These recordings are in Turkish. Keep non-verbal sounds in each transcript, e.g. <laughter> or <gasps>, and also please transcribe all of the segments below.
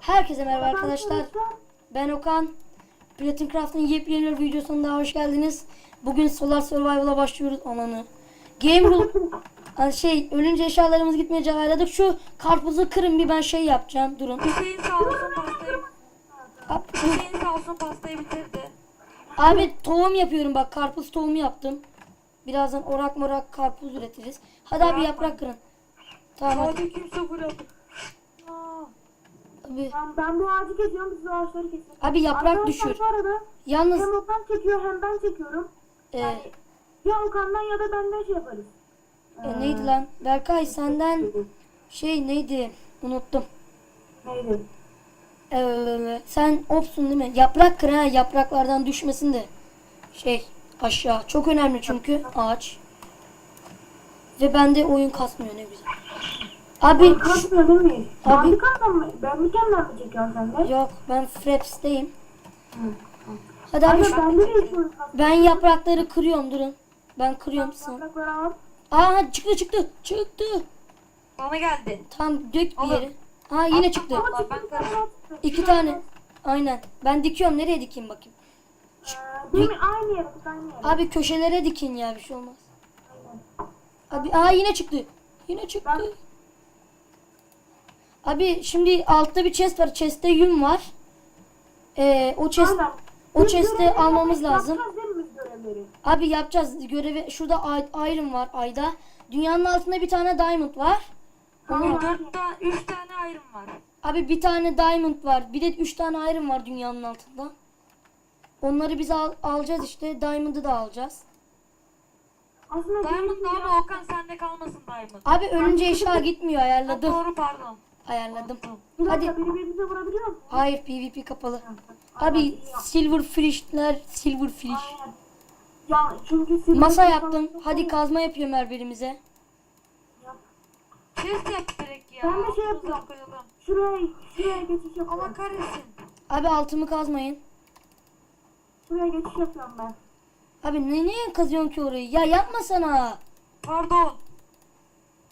Herkese merhaba arkadaşlar. Ben Okan. Platin Craft'ın yepyeni bir videosuna daha hoş geldiniz. Bugün Solar Survival'a başlıyoruz ananı. Game Rule Aa, <laughs> şey ölünce eşyalarımız gitmeyecek ayarladık. Şu karpuzu kırın bir ben şey yapacağım. Durun. Hüseyin sağ olsun pastayı. Hüseyin sağ olsun pastayı bitirdi. Abi tohum yapıyorum bak karpuz tohumu yaptım. Birazdan orak morak karpuz üretiriz. Hadi abi yaprak kırın. Tamam hadi. Hadi kimse bırak. Abi, Ben, ben bu ağacı kesiyorum, siz o ağaçları kesin. abi yaprak Arkadaşlar düşür. bu arada Yalnız hem Okan çekiyor hem ben çekiyorum. e, Ya Okan'dan ya da benden şey yaparız. e, neydi lan? Berkay senden şey neydi? Unuttum. Neydi? Ee, sen opsun değil mi? Yaprak kır ha yapraklardan düşmesin de. Şey aşağı. Çok önemli çünkü ağaç. Ve bende oyun kasmıyor ne güzel. Abi Kasmıyor değil mi? Abi- Ben bir kandan mı? Ben bir kandan mı çekiyorum sende? yok ben Fraps'teyim. Hı. Hadi abi Hayır bende de ben yaprakları kırıyorum durun. Ben kırıyorum sen. Yaprakları al. Aa çıktı çıktı. Çıktı. bana geldi. Tam dök bir Oğlum. yere. Aa yine çıktı. Çıktı ben çıktı. İki tane. Aynen. Ben dikiyorum. Nereye dikeyim bakayım. Ee, Değil mi? Aynı yere aynı yere. Abi köşelere dikin ya bir şey olmaz. Aynen. Abi aa yine çıktı. Yine çıktı. Abi şimdi altta bir chest var. Chest'te yün var. Ee, o chest Aynen. o Biz chest'i almamız yapacağız lazım. değil mi biz görevleri? Abi yapacağız görevi. Şurada ay- iron var ayda. Dünyanın altında bir tane diamond var. Tamam. Dört tane, üç tane ayrım var. Abi bir tane diamond var. Bir de üç tane iron var dünyanın altında. Onları biz al- alacağız işte. Diamond'ı da alacağız. Aslında Diamond ya. ama Okan sende kalmasın Diamond. Abi ölünce eşya gitmiyor Ha, ayarladım. doğru pardon. Ayarladım. Bir Hadi. dakika birbirimize vurabiliyor musun? Hayır PvP kapalı. Abi silver fishler silver. Aynen. Ya çünkü silver Masa yaptım. Hadi kazma yapıyorum her birimize. Yap. Chest yap direkt ya. Ben de şey yapıyorum. koyalım. Şuraya, şuraya geçiş yapıyorum. Allah kahretsin. Abi altımı kazmayın. Şuraya geçiş yapıyorum ben. Abi ne niye kazıyorsun ki orayı? Ya yapma sana. Pardon.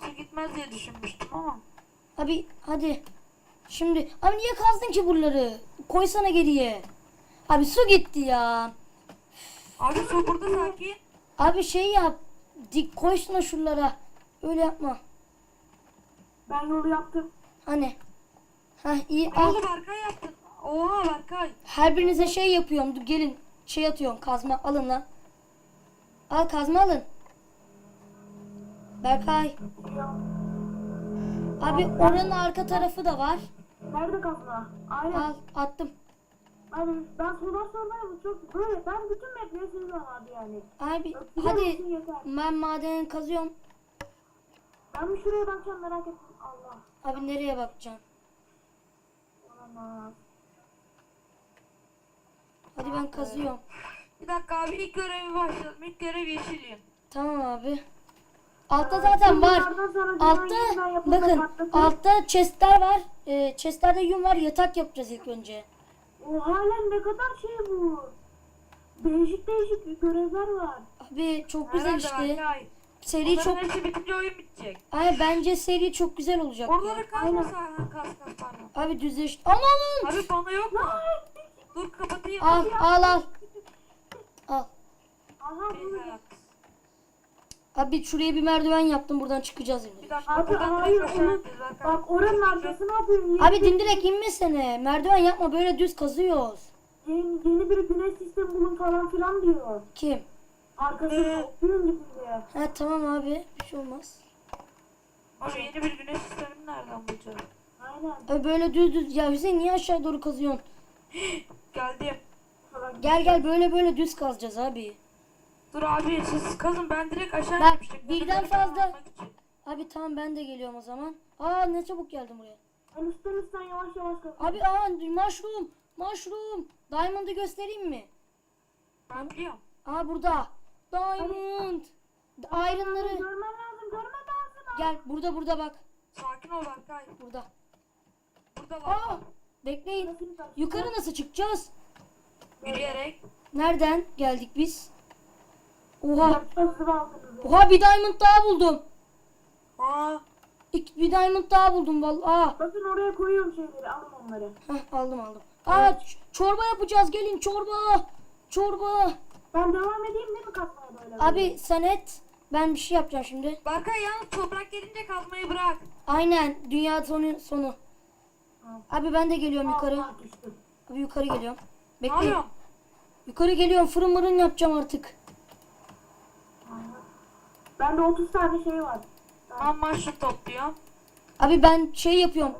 Su gitmez diye düşünmüştüm ama. Abi hadi. Şimdi abi niye kazdın ki buraları? Koysana geriye. Abi su gitti ya. Abi su burada sakin. Abi şey yap. Dik koysana şuralara. Öyle yapma. Ben yolu yaptım. Hani. Heh iyi al. oldu Berkay yaptın? Oha Berkay. Her birinize şey yapıyorum. Dur gelin. Şey atıyorum. Kazma alın lan. Al kazma alın. Berkay. Ya. Abi oranın arka tarafı da var. Nerede kazma? Aynen. Al attım. Abi ben sorular sormayı çok böyle. Ben bütün mapleri seviyorum abi yani. Abi Güzel hadi ben madeni kazıyorum. Ben bir şuraya bakacağım merak ettim. Allah. Abi nereye bakacaksın? Olamaz. Hadi ben kazıyorum. Bir dakika abi ilk görevi başlayalım. İlk görev yeşilim. Tamam abi. Altta zaten var. Altta bakın altta chestler var. Ee, chestlerde yün var. Yatak yapacağız ilk önce. O halen ne kadar şey bu. Değişik değişik görevler var. Abi çok güzel Herhalde işte. Berkay. Seri Onların çok hepsi bitince oyun bitecek. Ay bence seri çok güzel olacak. ya. Oraları kazmasa ha, kaz pardon. Abi düzleş. Ananın. Abi bana yok mu? Dur kapatayım. Al al al. Al. Aha bu. Beyler. Abi şuraya bir merdiven yaptım. Buradan çıkacağız Bir şimdi. dakika Abi buradan hayır direkt onu bak oranın arkası ne yapıyor? Abi dimdirek inmesene. Merdiven yapma. Böyle düz kazıyoruz. Yeni, yeni bir güneş sistemi bulun falan filan diyor. Kim? Arkasını okuyun gidin diye. Ha tamam abi. Bir şey olmaz. Abi yeni bir güneş sistemini nereden bulacağız? Aynen. Abi böyle düz düz. Ya Hüseyin niye aşağı doğru kazıyorsun? <gasps> Geldim. Gel gel böyle böyle düz kazacağız abi. Dur abi siz kazın ben direkt aşağı Bak, inmiştim. birden fazla-. Abi tamam ben de geliyorum o zaman. Aa ne çabuk geldim buraya. Ben üstten üstten yavaş yavaş kazın. Abi aa mushroom. Mushroom. Diamond'ı göstereyim mi? Ben biliyorum. Aa burada. Diamond. Iron'ları. Görmen lazım, görmen lazım. Gel burada burada bak. Sakin ol Berkay. Burada. Burada var. Aa bekleyin. Yukarı nasıl çıkacağız? Yürüyerek. Nereden geldik biz? Oha. Oha bir diamond daha buldum. Aa İki, bir diamond daha buldum vallahi. Bakın oraya koyuyorum şeyleri. Alın onları. heh, aldım aldım. Aa, ç- çorba yapacağız gelin çorba. Çorba. Ben devam edeyim değil mi katmaya böyle? Abi sen et. Ben bir şey yapacağım şimdi. Berkay yalnız toprak gelince kazmayı bırak. Aynen dünya sonu sonu. Tamam. Abi ben de geliyorum yukarı. Allah düştü. Abi yukarı geliyorum. Yapıyorsun? Yukarı geliyorum fırın mırın yapacağım artık. Bende 30 tane şey var. Ben mushroom topluyorum. Abi ben şey yapıyorum.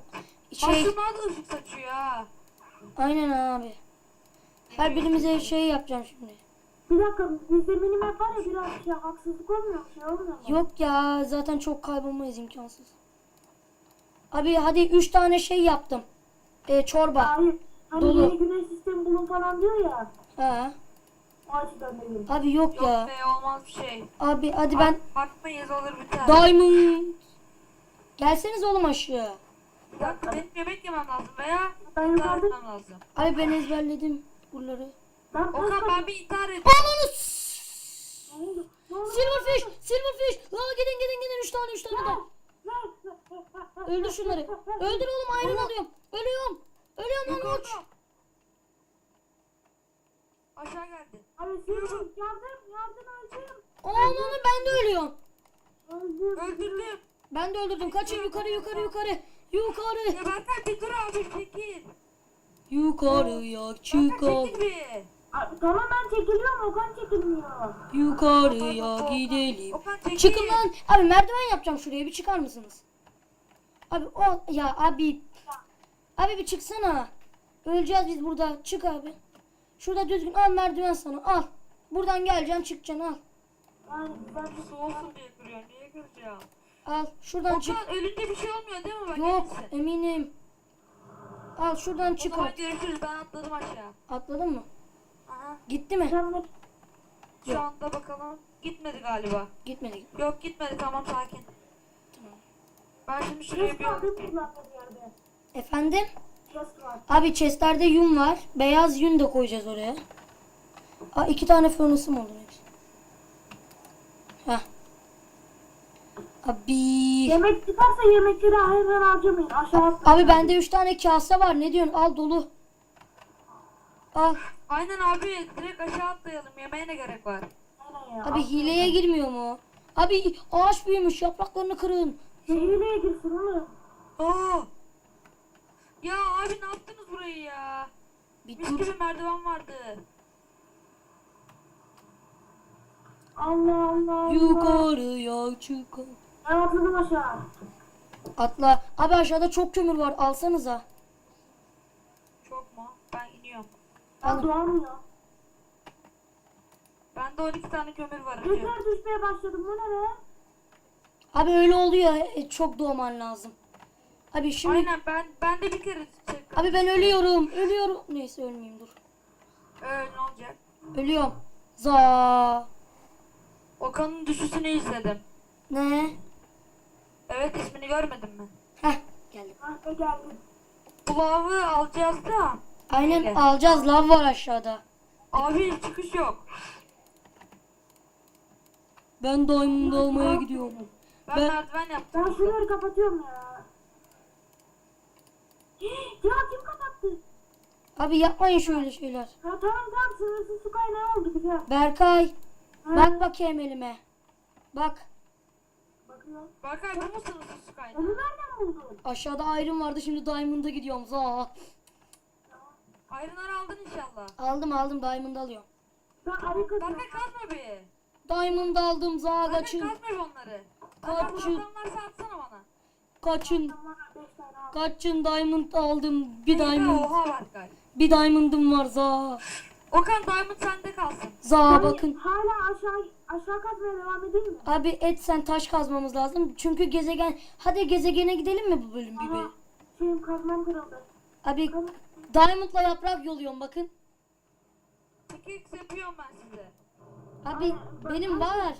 Şey Mushroomlar da ışık saçıyor ha. aynen abi. Her birimize şey yapacağım şimdi. Bir dakika bizde minimap var ya biraz şey haksızlık olmuyor mu? Şey olmuyor mu? Yok ya zaten çok kaybolmayız imkansız. Abi hadi 3 tane şey yaptım. E, çorba. Hayır. Hani Dolu. yeni güneş sistemi bulun falan diyor ya. Ha. Abi yok Yok ya. be olmaz bir şey. Abi hadi ben Bakmayız olur biter. diamond. Gelseniz oğlum aşağı. Bir dakika benim yemek yemem lazım veya Ben intihar yukarıda- etmem lazım. Abi ben ezberledim buraları. Ben Okan ben bir intihar edeyim. Ananı s- Ne oldu? Ne oldu? Silverfish, silverfish. Aa gidin gidin gidin 3 tane 3 tane de. Öldür şunları. Öldür oğlum alıyorum. Ölüyorum. Ölüyorum lan uç. Aşağı geldi. Abi yardım yardım öldüm. Ananı ben de ölüyorum. Öldürdüm. Ben de öldürdüm. Kaçın yukarı yukarı yukarı. Yukarı. Ya Berkay bir dur abi çekil. Yukarıya. Abi, tamam ben çekiliyorum Okan çekilmiyor. Yukarıya gidelim. Okan çekil. Çıkın lan. Abi merdiven yapacağım şuraya bir çıkar mısınız? Abi o ya abi. Abi bir çıksana. Öleceğiz biz burada. Çık abi. Şurada düzgün al merdiven sana al. Buradan geleceksin çıkacaksın al. Yani ben Su olsun diye kırıyor. Niye kıracağım? Al şuradan çık. Okan ölünce bir şey olmuyor değil mi? Bak Yok eminsin. eminim. Al şuradan O çık zaman al. görüşürüz. Ben atladım aşağı. Atladın mı? Aha. Gitti mi? Şu anda bakalım. Gitmedi galiba. Gitmedi. gitmedi. Yok gitmedi tamam sakin. Tamam. Ben şimdi şuraya bir? Efendim? Abi chestlerde yün var. Beyaz yün de koyacağız oraya. Aa, iki tane furnace'ım oldu. hepsi. Heh. Abi. Yemek çıkarsa yemekleri hemen harcamayın. Aşağı. Abi bende üç tane kase var. Ne diyorsun? Al dolu. Al. Aynen abi direkt aşağı atlayalım. Yemeğe ne gerek var? Abi hileye girmiyor mu? Abi ağaç büyümüş. Yapraklarını kırın. Hileye girsin oğlum. Oo. Ya abi ne yaptınız burayı ya? Bir Mis dur. gibi merdiven vardı. Allah Allah. Yukarıya çıkalım. Ben atladım aşağı. Atla. Abi aşağıda çok kömür var. Alsanıza. Çok mu? Ben iniyorum. Ben Alın. doğamıyor. Bende 12 tane kömür var hacı. Tekrar düşmeye başladım. Bu ne be? Abi öyle oluyor. E, çok doğman lazım. Abi şimdi. Aynen ben ben de bir kere çek. Abi ben ölüyorum. Ölüyorum. Neyse ölmeyeyim dur. Ee, ne olacak? Ölüyorum. Za. Okan'ın düşüşünü izledim. Ne? Evet ismini görmedin mi? Heh geldim. Ah geldim. Bu lavı alacağız da. Aynen Evet. alacağız. Lav var aşağıda. Abi çıkış yok. Ben diamond almaya gidiyorum. Ben, Ben- merdiven yaptım. Ben şunları kapatıyorum ya kim kapattı? Abi yapmayın şöyle şeyler. Ha tamam tamam sınırsız su kaynağı oldu güzel. Berkay. Ha, Bak bakayım elime. Bak. Bakıyorum. Berkay bu musun su kaynağı? Onu nereden buldun? Aşağıda iron vardı şimdi diamond'a gidiyorum. Za. Ayrınar aldın inşallah. Aldım aldım diamond alıyorum. Ben arı kazıyorum. Berkay kazma bir. Diamond aldım za Berkay kaçın. kazma bir onları. Kaçın. Kaçın. varsa atsana bana. Kaçın. Tamam beş tane al. Kaçın diamond aldım. Bir Berkay, diamond. Oha Berkay. Bir diamond'ım var za. Okan diamond sende kalsın. Za Yani bakın. Hala aşağı aşağı kazmaya devam edeyim mi? Abi et sen taş kazmamız lazım. Çünkü gezegen... Hadi gezegene gidelim mi bu bölüm gibi? Aha, şeyim kazmam kırıldı. Abi diamond'la yaprak yoluyorum bakın. Pickaxe yapıyorum ben size. Abi Ben benim taş- var.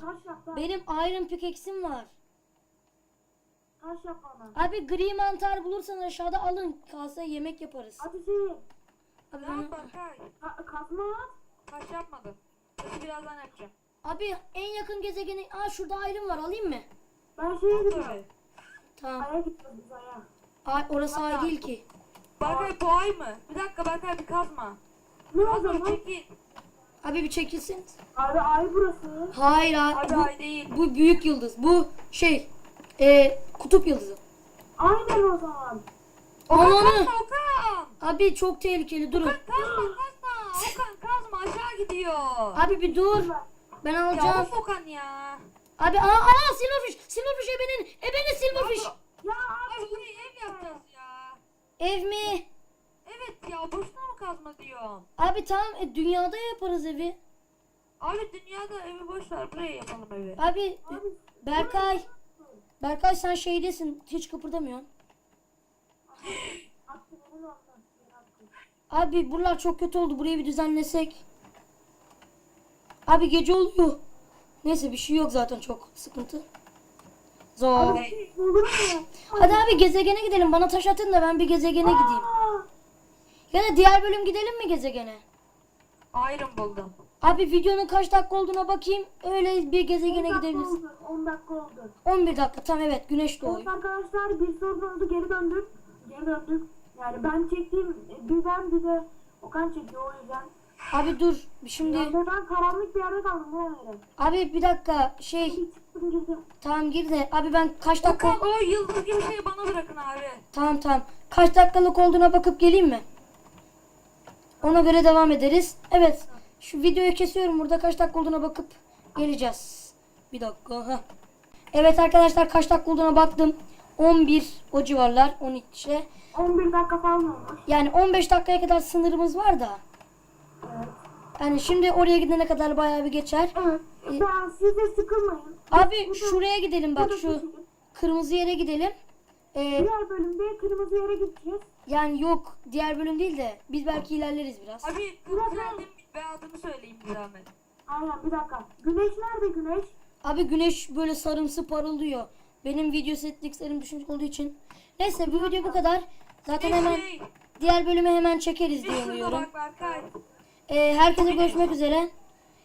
Benim iron pickaxe'im var. Taş yap bana. Abi gri mantar bulursan aşağıda alın. Kalsa yemek yaparız. Hadi şey. Abi, yap Berkay? ka- kazma at. Taş yapmadım. Taşı birazdan yapacağım. abi en yakın gezegeni... Aa şurada iron var alayım mı? Ben şeye gidiyorum. Tabii. Tamam. Aya biz aya. Ay, orası ay değil ki. Berkay bu ay mı? Bir dakika Berkay bir kazma. Ne o zaman? çekil. Abi bir çekilsin. Abi ay burası. Hayır Abi abi. ay değil. Bu, bu büyük yıldız. Bu şey e, kutup yıldızı. Aynen o zaman. Okan Ananı. Okan. Abi çok tehlikeli durun. Kazma kazma. Okan kazma aşağı gidiyor. Abi bir dur. Ben Ya alacağım. of Okan ya. Abi aa aa silverfish. Silverfish ebenin. Ebenin silverfish. Ya abi. Abi burayı ev yapacağız ya. Ev mi? Evet ya boşuna mı kazma diyorum. Abi tamam e, dünyada yaparız evi. Abi dünyada evi boş ver buraya yapalım evi. Abi Berkay. Berkay sen şeydesin. Hiç kıpırdamıyorsun. <laughs> Abi buralar çok kötü oldu. Burayı bir düzenlesek. Abi gece oluyor. Neyse bir şey yok zaten çok sıkıntı. Zor. Mu? Hadi abi gezegene gidelim. Bana taş atın da ben bir gezegene gideyim. Ya da diğer bölüm gidelim mi gezegene? Iron buldum. Abi videonun kaç dakika olduğuna bakayım. Öyle bir 10 gezegene dakika gidebiliriz. oldu. 10 dakika oldu. 11 dakika tam evet güneş Evet doğuyor. arkadaşlar bir sorun oldu geri döndük. Geri döndük. Yani ben çektiğim bir ben bir de Okan çekiyor o yüzden. Abi dur şimdi. Yani ben karanlık bir yerde kaldım öyle. Abi bir dakika şey Bir çıktım girdim. tamam gir de. Abi ben kaç dakika Okan o yıldız gibi şeyi bana bırakın abi. tamam tamam. Kaç dakikalık olduğuna bakıp geleyim mi? Ona göre devam ederiz. Evet. Şu videoyu kesiyorum. Burada kaç dakika olduğuna bakıp geleceğiz. Bir dakika. Heh. Evet arkadaşlar kaç dakika olduğuna baktım. 11 o civarlar. 12 işte. 11 dakika falan olmuş. Yani 15 dakikaya kadar sınırımız var da. Evet. Yani şimdi oraya gidene kadar bayağı bir geçer. Evet. Ben siz de sıkılmayın. Abi şuraya gidelim bak şu kırmızı yere gidelim. Ee, Diğer bölümde kırmızı yere gideceğiz. yani yok diğer bölüm değil de biz belki ilerleriz biraz. Abi kırmızı ve adını söyleyeyim bir zahmet. Aynen bir dakika. Güneş nerede güneş? Abi güneş böyle sarımsı parıldıyor. Benim video setliklerim düşük olduğu için. Neyse bu video bu kadar. Zaten hemen Şey, diğer bölümü hemen çekeriz diye umuyorum. Berkay. Ee, herkese görüşmek üzere.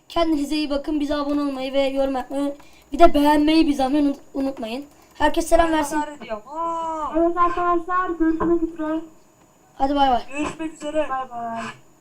Kendinize iyi bakın. Bize abone olmayı ve yorum yapmayı. Bir de beğenmeyi bir zahmet unut- unutmayın. Herkes selam versin. Evet arkadaşlar görüşmek üzere. Hadi bay bay. görüşmek üzere. Bay bay.